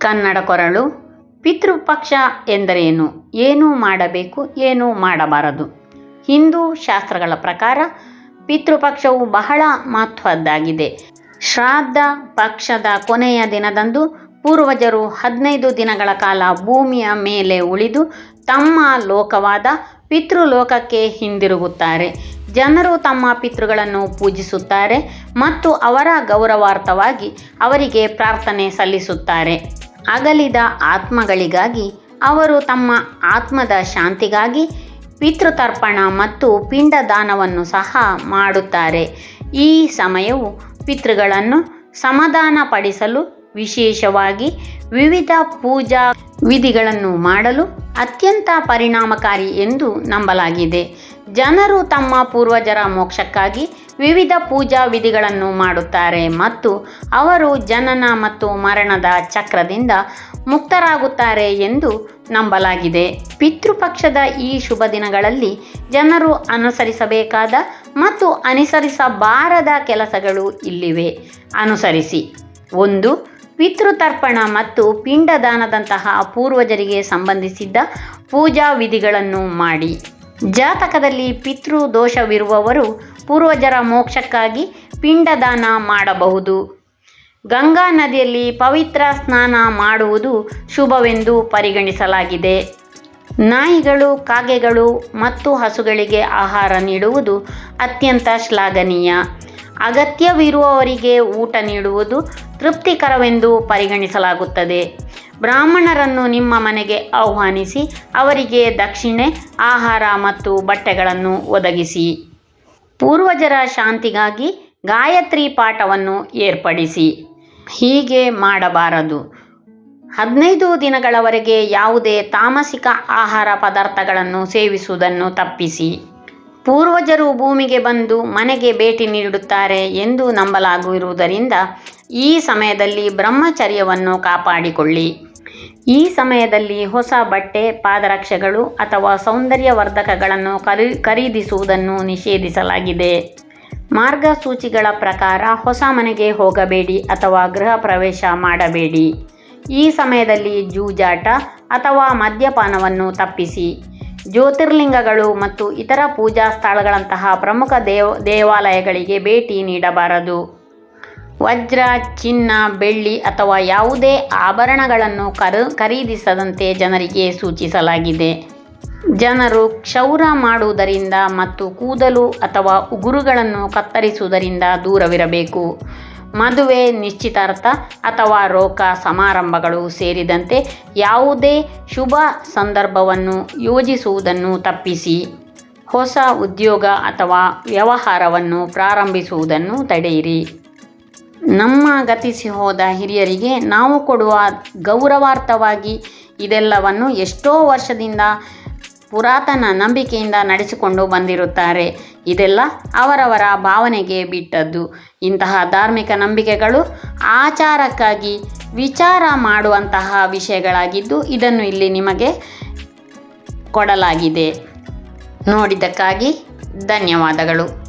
ಕನ್ನಡ ಕೊರಳು ಪಿತೃಪಕ್ಷ ಎಂದರೇನು? ಏನು ಮಾಡಬೇಕು? ಏನು ಮಾಡಬಾರದು? ಹಿಂದೂ ಶಾಸ್ತ್ರಗಳ ಪ್ರಕಾರ ಪಿತೃಪಕ್ಷವು ಬಹಳ ಮಹತ್ವದ್ದಾಗಿದೆ. ಶ್ರಾದ್ದ ಪಕ್ಷದ ಕೊನೆಯ ದಿನದಂದು ಪೂರ್ವಜರು ಹದಿನೈದು ದಿನಗಳ ಕಾಲ ಭೂಮಿಯ ಮೇಲೆ ಉಳಿದು ತಮ್ಮ ಲೋಕವಾದ ಪಿತೃಲೋಕಕ್ಕೆ ಹಿಂದಿರುಗುತ್ತಾರೆ. ಜನರು ತಮ್ಮ ಪಿತೃಗಳನ್ನು ಪೂಜಿಸುತ್ತಾರೆ ಮತ್ತು ಅವರ ಗೌರವಾರ್ಥವಾಗಿ ಅವರಿಗೆ ಪ್ರಾರ್ಥನೆ ಸಲ್ಲಿಸುತ್ತಾರೆ. ಅಗಲಿದ ಆತ್ಮಗಳಿಗಾಗಿ, ಅವರು ತಮ್ಮ ಆತ್ಮದ ಶಾಂತಿಗಾಗಿ ಪಿತೃತರ್ಪಣ ಮತ್ತು ಪಿಂಡದಾನವನ್ನು ಸಹ ಮಾಡುತ್ತಾರೆ. ಈ ಸಮಯವು ಪಿತೃಗಳನ್ನು ಸಮಾಧಾನಪಡಿಸಲು ವಿಶೇಷವಾಗಿ ವಿವಿಧ ಪೂಜಾ ವಿಧಿಗಳನ್ನು ಮಾಡಲು ಅತ್ಯಂತ ಪರಿಣಾಮಕಾರಿ ಎಂದು ನಂಬಲಾಗಿದೆ. ಜನರು ತಮ್ಮ ಪೂರ್ವಜರ ಮೋಕ್ಷಕ್ಕಾಗಿ ವಿವಿಧ ಪೂಜಾ ವಿಧಿಗಳನ್ನು ಮಾಡುತ್ತಾರೆ ಮತ್ತು ಅವರು ಜನನ ಮತ್ತು ಮರಣದ ಚಕ್ರದಿಂದ ಮುಕ್ತರಾಗುತ್ತಾರೆ ಎಂದು ನಂಬಲಾಗಿದೆ. ಪಿತೃಪಕ್ಷದ ಈ ಶುಭ ದಿನಗಳಲ್ಲಿ ಜನರು ಅನುಸರಿಸಬೇಕಾದ ಮತ್ತು ಅನುಸರಿಸಬಾರದ ಕೆಲಸಗಳು ಇಲ್ಲಿವೆ. ಅನುಸರಿಸಿ. ಒಂದು, ಪಿತೃತರ್ಪಣ ಮತ್ತು ಪಿಂಡದಾನದಂತಹ ಪೂರ್ವಜರಿಗೆ ಸಂಬಂಧಿಸಿದ್ದ ಪೂಜಾ ವಿಧಿಗಳನ್ನು ಮಾಡಿ. ಜಾತಕದಲ್ಲಿ ಪಿತೃ ದೋಷವಿರುವವರು ಪೂರ್ವಜರ ಮೋಕ್ಷಕ್ಕಾಗಿ ಪಿಂಡದಾನ ಮಾಡಬಹುದು. ಗಂಗಾ ನದಿಯಲ್ಲಿ ಪವಿತ್ರ ಸ್ನಾನ ಮಾಡುವುದು ಶುಭವೆಂದು ಪರಿಗಣಿಸಲಾಗಿದೆ. ನಾಯಿಗಳು, ಕಾಗೆಗಳು ಮತ್ತು ಹಸುಗಳಿಗೆ ಆಹಾರ ನೀಡುವುದು ಅತ್ಯಂತ ಶ್ಲಾಘನೀಯ. ಅಗತ್ಯವಿರುವವರಿಗೆ ಊಟ ನೀಡುವುದು ತೃಪ್ತಿಕರವೆಂದು ಪರಿಗಣಿಸಲಾಗುತ್ತದೆ. ಬ್ರಾಹ್ಮಣರನ್ನು ನಿಮ್ಮ ಮನೆಗೆ ಆಹ್ವಾನಿಸಿ ಅವರಿಗೆ ದಕ್ಷಿಣೆ, ಆಹಾರ ಮತ್ತು ಬಟ್ಟೆಗಳನ್ನು ಒದಗಿಸಿ. ಪೂರ್ವಜರ ಶಾಂತಿಗಾಗಿ ಗಾಯತ್ರಿ ಪಾಠವನ್ನು ಏರ್ಪಡಿಸಿ. ಹೀಗೆ ಮಾಡಬಾರದು. ಹದಿನೈದು ದಿನಗಳವರೆಗೆ ಯಾವುದೇ ತಾಮಸಿಕ ಆಹಾರ ಪದಾರ್ಥಗಳನ್ನು ಸೇವಿಸುವುದನ್ನು ತಪ್ಪಿಸಿ. ಪೂರ್ವಜರು ಭೂಮಿಗೆ ಬಂದು ಮನೆಗೆ ಭೇಟಿ ನೀಡುತ್ತಾರೆ ಎಂದು ನಂಬಲಾಗಿರುವುದರಿಂದ ಈ ಸಮಯದಲ್ಲಿ ಬ್ರಹ್ಮಚರ್ಯವನ್ನು ಕಾಪಾಡಿಕೊಳ್ಳಿ. ಈ ಸಮಯದಲ್ಲಿ ಹೊಸ ಬಟ್ಟೆ, ಪಾದರಕ್ಷೆಗಳು ಅಥವಾ ಸೌಂದರ್ಯವರ್ಧಕಗಳನ್ನು ಖರೀ ಖರೀದಿಸುವುದನ್ನು ನಿಷೇಧಿಸಲಾಗಿದೆ. ಮಾರ್ಗಸೂಚಿಗಳ ಪ್ರಕಾರ ಹೊಸ ಮನೆಗೆ ಹೋಗಬೇಡಿ ಅಥವಾ ಗೃಹ ಪ್ರವೇಶ ಮಾಡಬೇಡಿ. ಈ ಸಮಯದಲ್ಲಿ ಜೂಜಾಟ ಅಥವಾ ಮದ್ಯಪಾನವನ್ನು ತಪ್ಪಿಸಿ. ಜ್ಯೋತಿರ್ಲಿಂಗಗಳು ಮತ್ತು ಇತರ ಪೂಜಾ ಸ್ಥಳಗಳಂತಹ ಪ್ರಮುಖ ದೇವ, ದೇವಾಲಯಗಳಿಗೆ ಭೇಟಿ ನೀಡಬಾರದು. ವಜ್ರ, ಚಿನ್ನ, ಬೆಳ್ಳಿ ಅಥವಾ ಯಾವುದೇ ಆಭರಣಗಳನ್ನು ಕರು, ಖರೀದಿಸದಂತೆ ಜನರಿಗೆ ಸೂಚಿಸಲಾಗಿದೆ. ಜನರು ಕ್ಷೌರ ಮಾಡುವುದರಿಂದ ಮತ್ತು ಕೂದಲು ಅಥವಾ ಉಗುರುಗಳನ್ನು ಕತ್ತರಿಸುವುದರಿಂದ ದೂರವಿರಬೇಕು. ಮದುವೆ ನಿಶ್ಚಿತಾರ್ಥ ಅಥವಾ ರೋಗ ಸಮಾರಂಭಗಳು ಸೇರಿದಂತೆ ಯಾವುದೇ ಶುಭ ಸಂದರ್ಭವನ್ನು ಯೋಜಿಸುವುದನ್ನು ತಪ್ಪಿಸಿ. ಹೊಸ ಉದ್ಯೋಗ ಅಥವಾ ವ್ಯವಹಾರವನ್ನು ಪ್ರಾರಂಭಿಸುವುದನ್ನು ತಡೆಯಿರಿ. ನಮ್ಮ ಗತಿಸಿ ಹೋದ ಹಿರಿಯರಿಗೆ ನಾವು ಕೊಡುವ ಗೌರವಾರ್ಥವಾಗಿ ಇದೆಲ್ಲವನ್ನು ಎಷ್ಟೋ ವರ್ಷದಿಂದ ಪುರಾತನ ನಂಬಿಕೆಯಿಂದ ನಡೆಸಿಕೊಂಡು ಬಂದಿರುತ್ತಾರೆ. ಇದೆಲ್ಲ ಅವರವರ ಭಾವನೆಗೆ ಬಿಟ್ಟದ್ದು. ಇಂತಹ ಧಾರ್ಮಿಕ ನಂಬಿಕೆಗಳು ಆಚಾರಕ್ಕಾಗಿ ವಿಚಾರ ಮಾಡುವಂತಹ ವಿಷಯಗಳಾಗಿದ್ದು ಇದನ್ನು ಇಲ್ಲಿ ನಿಮಗೆ ಕೊಡಲಾಗಿದೆ. ನೋಡಿದ್ದಕ್ಕಾಗಿ ಧನ್ಯವಾದಗಳು.